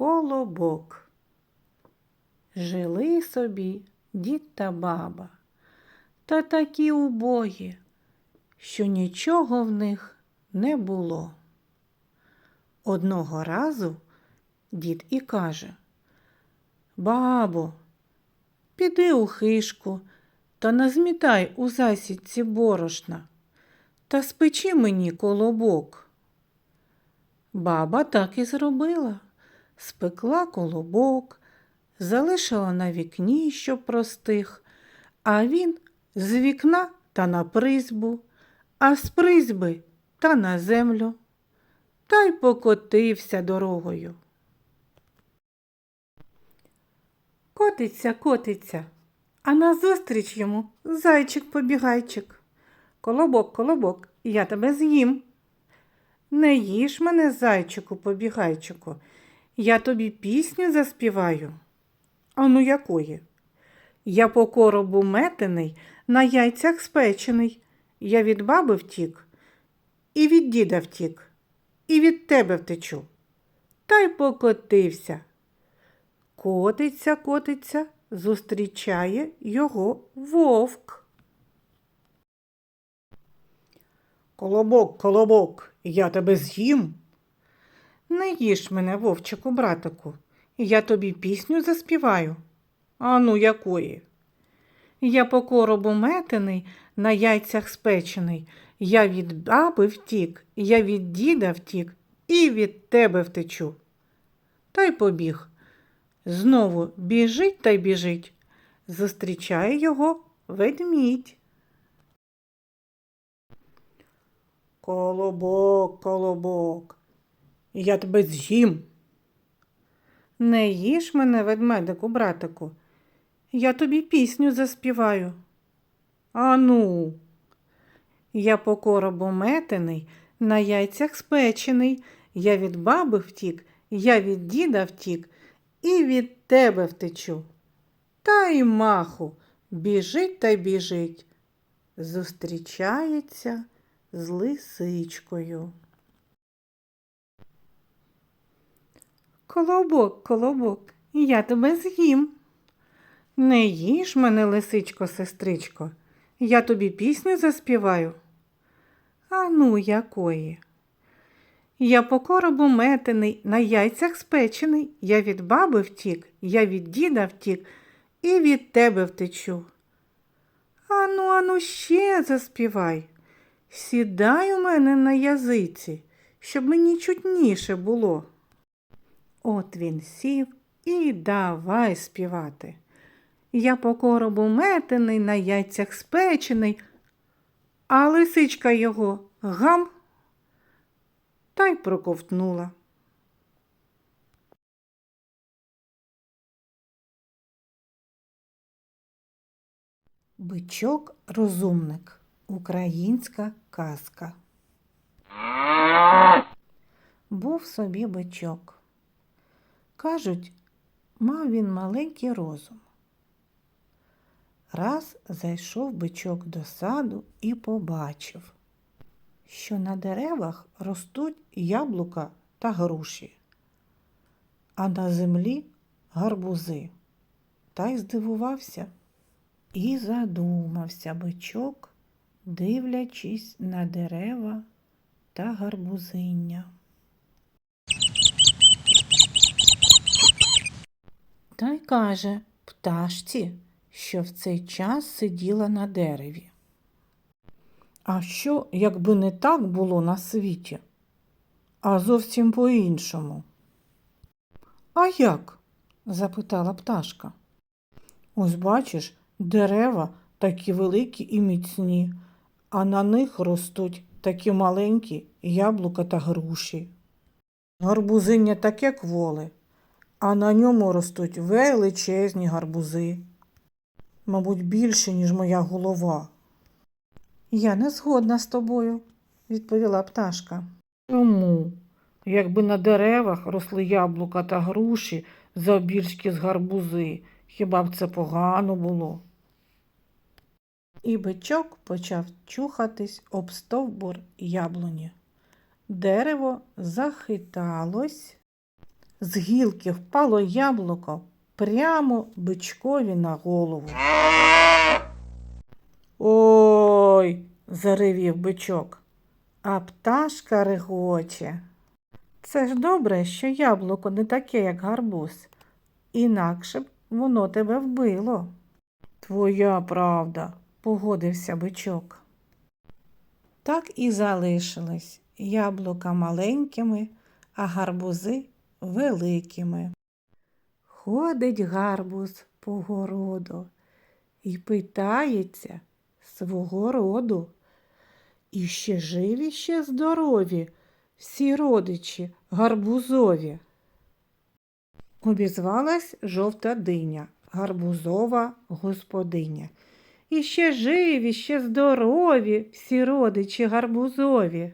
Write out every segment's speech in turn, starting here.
Колобок. Жили собі дід та баба, та такі убогі, що нічого в них не було. Одного разу дід і каже Бабо, піди у хишку та назмітай у засідці борошна та спечи мені колобок. Баба так і зробила. Спекла колобок, залишила на вікні, щоб простих, а він з вікна та на призьбу, а з призьби та на землю, та й покотився дорогою. Котиться, котиться, а назустріч йому зайчик-побігайчик. Колобок, колобок, я тебе з'їм. Не їж мене, зайчику, побігайчику, я тобі пісню заспіваю. А ну якої? Я по коробу метений, на яйцях спечений. Я від баби втік, і від діда втік, і від тебе втечу. Та й покотився. Котиться, котиться, зустрічає його вовк. Колобок, колобок, я тебе з'їм. Не їж мене, вовчику, братику, я тобі пісню заспіваю. А ну якої? Я по коробу метений, на яйцях спечений. Я від баби втік, я від діда втік і від тебе втечу. Та й побіг. Знову біжить та й біжить. Зустрічає його ведмідь. Колобок, колобок, я тебе з'їм. Не їж мене, ведмедику, братику, я тобі пісню заспіваю. Ану, я по коробу метений, на яйцях спечений, я від баби втік, я від діда втік і від тебе втечу. Та й маху біжить та й біжить. Зустрічається з лисичкою. Колобок, колобок, я тебе з'їм. Не їж мене, лисичко, сестричко, я тобі пісню заспіваю. А ну, якої? Я по коробу метений, на яйцях спечений, я від баби втік, я від діда втік і від тебе втечу. Ану, ану, ще заспівай. Сідай у мене на язиці, щоб мені чутніше було. От він сів і давай співати. Я по коробу метений, на яйцях спечений, а лисичка його гам та й проковтнула. Бичок розумник. Українська казка. Був собі бичок. Кажуть, мав він маленький розум. Раз зайшов бичок до саду і побачив, що на деревах ростуть яблука та груші, а на землі гарбузи. Та й здивувався. І задумався бичок, дивлячись на дерева та гарбузиння. Та й каже пташці, що в цей час сиділа на дереві. А що, якби не так було на світі, а зовсім по-іншому? А як? запитала пташка. Ось бачиш, дерева такі великі і міцні, а на них ростуть такі маленькі яблука та груші. Гарбузиння таке кволе, а на ньому ростуть величезні гарбузи. Мабуть, більше, ніж моя голова. Я не згодна з тобою, відповіла пташка. Чому? Якби на деревах росли яблука та груші завбільшки з гарбузи, хіба б це погано було? І бичок почав чухатись об стовбур яблуні. Дерево захиталось, з гілки впало яблуко прямо бичкові на голову. Ой, заревів бичок, а пташка регоче. Це ж добре, що яблуко не таке, як гарбуз, інакше б воно тебе вбило. Твоя правда, погодився бичок. Так і залишились яблука маленькими, а гарбузи великими. Ходить гарбуз по городу і питається свого роду. І ще живі, ще здорові, всі родичі гарбузові. Обізвалась жовта диня, гарбузова господиня. І ще живі, ще здорові, всі родичі гарбузові.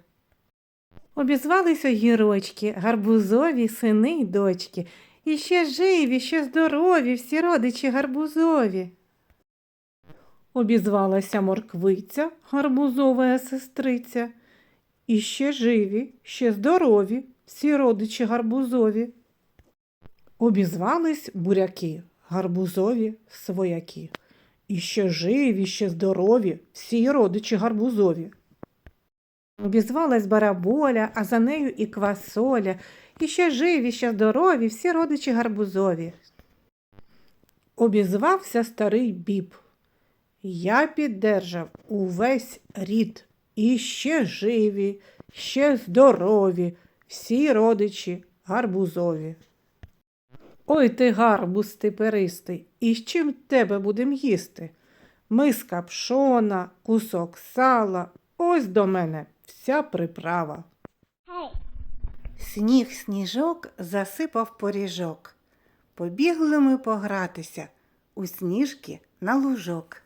Обізвались огірочки, гарбузові сини й дочки. І ще живі, ще здорові, всі родичі гарбузові. Обізвалася морквиця, гарбузова сестриця. І ще живі, ще здорові, всі родичі гарбузові. Обізвались буряки, гарбузові свояки. І ще живі, ще здорові, всі родичі гарбузові. Обізвалась бараболя, а за нею і квасоля, і ще живі, ще здорові, всі родичі гарбузові. Обізвався старий біб. Я піддержав увесь рід, і ще живі, ще здорові, всі родичі гарбузові. Ой ти гарбуз ти перистий, і з чим тебе будем їсти? Миска пшона, кусок сала, ось до мене вся приправа. Сніг сніжок засипав поріжок. Побігли ми погратися у сніжки на лужок.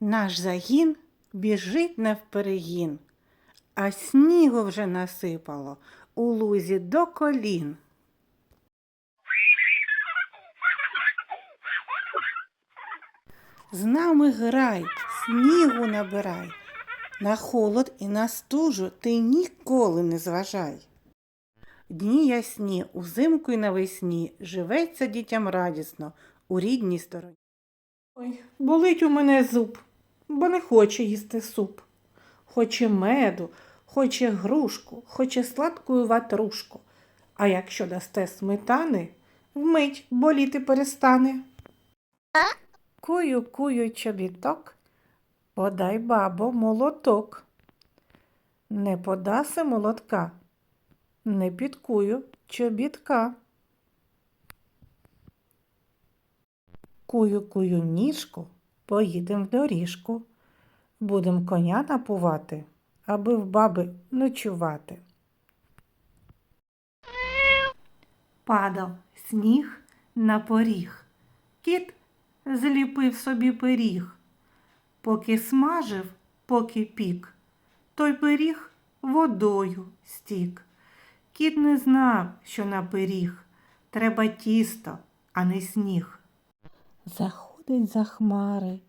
Наш загін біжить навперегін, а снігу вже насипало у лузі до колін. З нами грай, снігу набирай. На холод і на стужу ти ніколи не зважай. Дні ясні, узимку й навесні живеться дітям радісно у рідній стороні. Ой, болить у мене зуб, бо не хоче їсти суп. Хоче меду, хоче грушку, хоче сладкую ватрушку. А якщо дасте сметани, вмить боліти перестане. Кую, кую чобіток, подай бабо молоток. Не подаси молотка, не підкую чобітка. Кую, кую ніжку, поїдем в доріжку. Будем коня напувати, аби в баби ночувати. Падав сніг на поріг. Кіт зліпив собі пиріг. Поки смажив, поки пік, той пиріг водою стік. Кіт не знав, що на пиріг треба тісто, а не сніг. Заходить за хмари,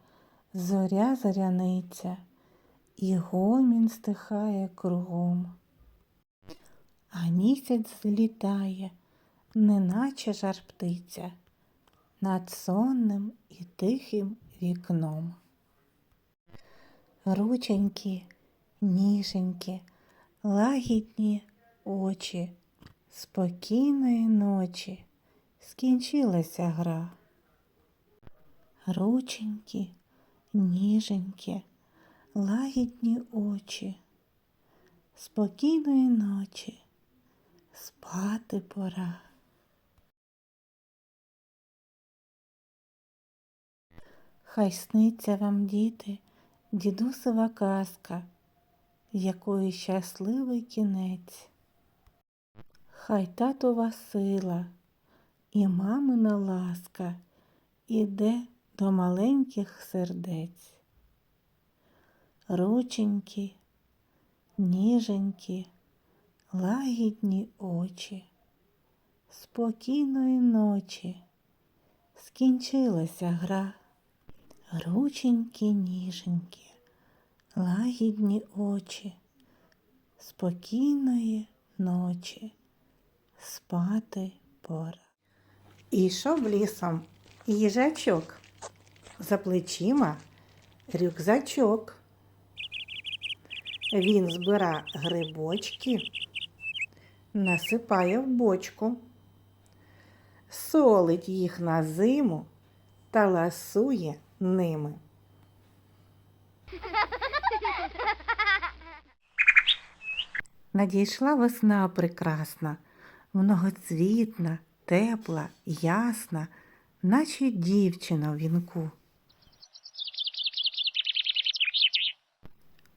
зоря зоряниця, і гомін стихає кругом. А місяць злітає, неначе жар птиця, над сонним і тихим вікном. Рученькі, ніженькі, лагідні очі, спокійної ночі скінчилася гра. Рученькі, ніженькі, лагідні очі, спокійної ночі, спати пора. Хай сниться вам, діти, дідусова казка, якої щасливий кінець. Хай татова сила і мамина ласка іде до маленьких сердець. Рученькі, ніженькі, лагідні очі, спокійної ночі скінчилася гра. Рученькі, ніженькі, лагідні очі, спокійної ночі. Спати пора. Ішов лісом їжачок. За плечима рюкзачок. Він збира грибочки, насипає в бочку, солить їх на зиму та ласує ними. Надійшла весна прекрасна, многоцвітна, тепла, ясна, наче дівчина в вінку.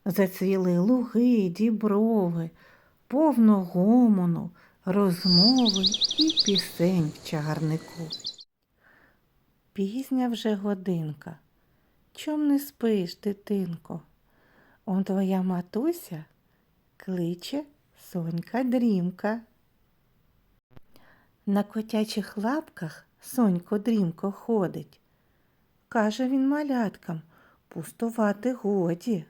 Зацвіли луги, діброви, повно гомону, розмови і пісень в чагарнику. Пізня вже годинка. Чом не спиш, дитинко? Он твоя матуся кличе Сонька дрімка. На котячих лапках Сонько дрімко ходить. Каже він маляткам, пустувати годі.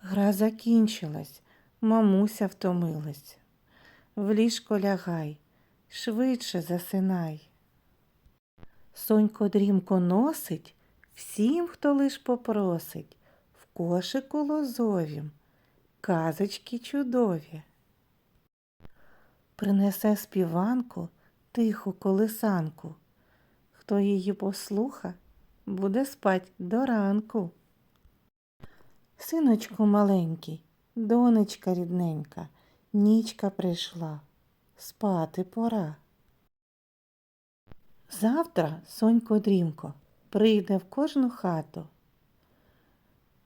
Гра закінчилась, мамуся втомилась. В ліжко лягай, швидше засинай. Сонько дрімко носить всім, хто лиш попросить, в кошику лозовім, казочки чудові. Принесе співанку тиху колисанку. Хто її послуха, буде спать до ранку. Синочку маленький, донечка рідненька, нічка прийшла, спати пора. Завтра, сонько дрімко, прийде в кожну хату.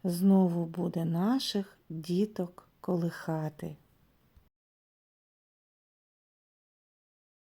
Знову буде наших діток колихати.